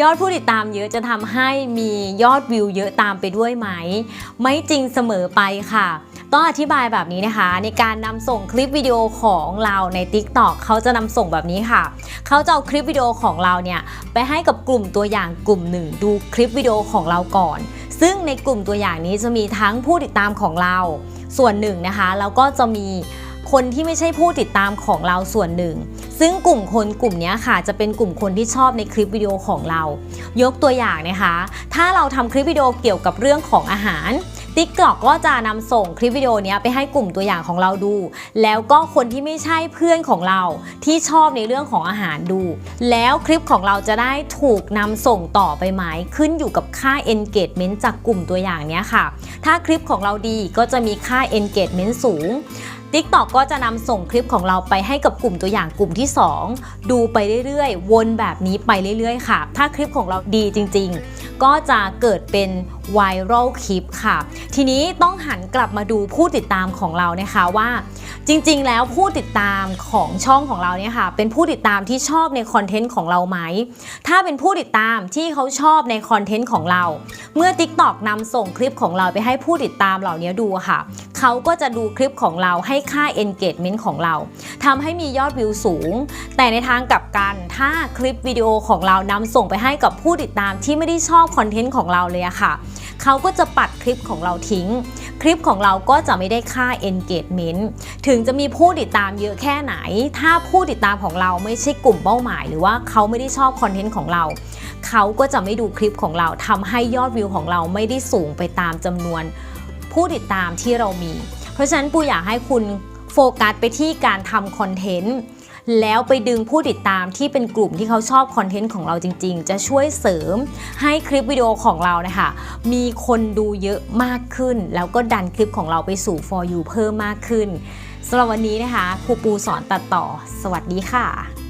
ยอดผู้ติดตามเยอะจะทำให้มียอดวิวเยอะตามไปด้วยไหม ไม่จริงเสมอไปค่ะ ต้องอธิบายแบบนี้นะคะ ในการนำส่งคลิปวิดีโอของเราใน TikTok เขาจะนำส่งแบบนี้ค่ะ เขาจะเอาคลิปวิดีโอของเราเนี่ยไปให้กับกลุ่มตัวอย่างกลุ่มหนึ่งดูคลิปวิดีโอของเราก่อน ซึ่งในกลุ่มตัวอย่างนี้จะมีทั้งผู้ติดตามของเรา ส่วนหนึ่งนะคะแล้วก็จะมี คนที่ไม่ใช่ผู้ติดตามของเราส่วนหนึ่ง ซึ่งกลุ่มคนกลุ่มนี้ค่ะ จะเป็นกลุ่มคนที่ชอบในคลิปวิดีโอของเรา ยกตัวอย่างนะคะ ถ้าเราทำคลิปวิดีโอเกี่ยวกับเรื่องของอาหาร TikTok ก็จะนำส่งคลิปวิดีโอนี้ไปให้กลุ่มตัวอย่างของเราดู แล้วก็คนที่ไม่ใช่เพื่อนของเราที่ชอบในเรื่องของอาหารดู แล้วคลิปของเราจะได้ถูกนำส่งต่อไปไหมขึ้นอยู่กับค่า engagement จากกลุ่มตัวอย่างนี้ค่ะ ถ้าคลิปของเราดีก็จะมีค่า engagement สูง TikTok ก็จะนำส่งคลิปของเราไปให้กับกลุ่มตัวอย่างกลุ่มที่ 2 ดูไปเรื่อยๆ วนแบบนี้ไปเรื่อยๆ ค่ะ ถ้าคลิปของเราดีจริง ๆ ก็จะเกิดเป็นไวรัลคลิปค่ะ ทีนี้ต้องหันกลับมาดูผู้ติดตามของเรานะคะว่า จริงๆ แล้วผู้ติดตามของช่องของเราเนี่ยค่ะ เป็นผู้ติดตามที่ชอบในคอนเทนต์ของเราไหม ถ้าเป็นผู้ติดตามที่เขาชอบในคอนเทนต์ของเรา เมื่อ TikTok นำส่งคลิปของเราไปให้ผู้ติดตามเหล่านี้ดูค่ะ เขาก็จะดูคลิปของเราให้ค่า engagement ของเราทำให้มียอดวิวสูง แต่ในทางกลับกันถ้าคลิปวิดีโอของเรานำส่งไปให้กับผู้ติดตามที่ไม่ได้ชอบอบคอนเทนต์ของเราเลยอะค่ะ เขาก็จะปัดคลิปของเราทิ้ง คลิปของเราก็จะไม่ได้ค่า engagement ถึงจะมีผู้ติดตามเยอะแค่ไหน ถ้าผู้ติดตามของเราไม่ใช่กลุ่มเป้าหมาย หรือว่าเขาไม่ได้ชอบคอนเทนต์ของเรา เขาก็จะไม่ดูคลิปของเราทำให้ยอดวิวของเราไม่ได้สูงไปตามจำนวน ผู้ติดตามที่เรามี เพราะฉะนั้นปูอยากให้คุณโฟกัสไปที่การทำคอนเทนต์ แล้วไปดึงผู้ติดตามที่เป็นกลุ่มที่เขาชอบคอนเทนต์ของเราจริง ๆ จะช่วยเสริมให้คลิปวิดีโอของเรานะคะมีคนดูเยอะมากขึ้น แล้วก็ดันคลิปของเราไปสู่ for you เพิ่มมากขึ้นสำหรับวันนี้นะคะครูปูสอนตัดต่อ สวัสดีค่ะ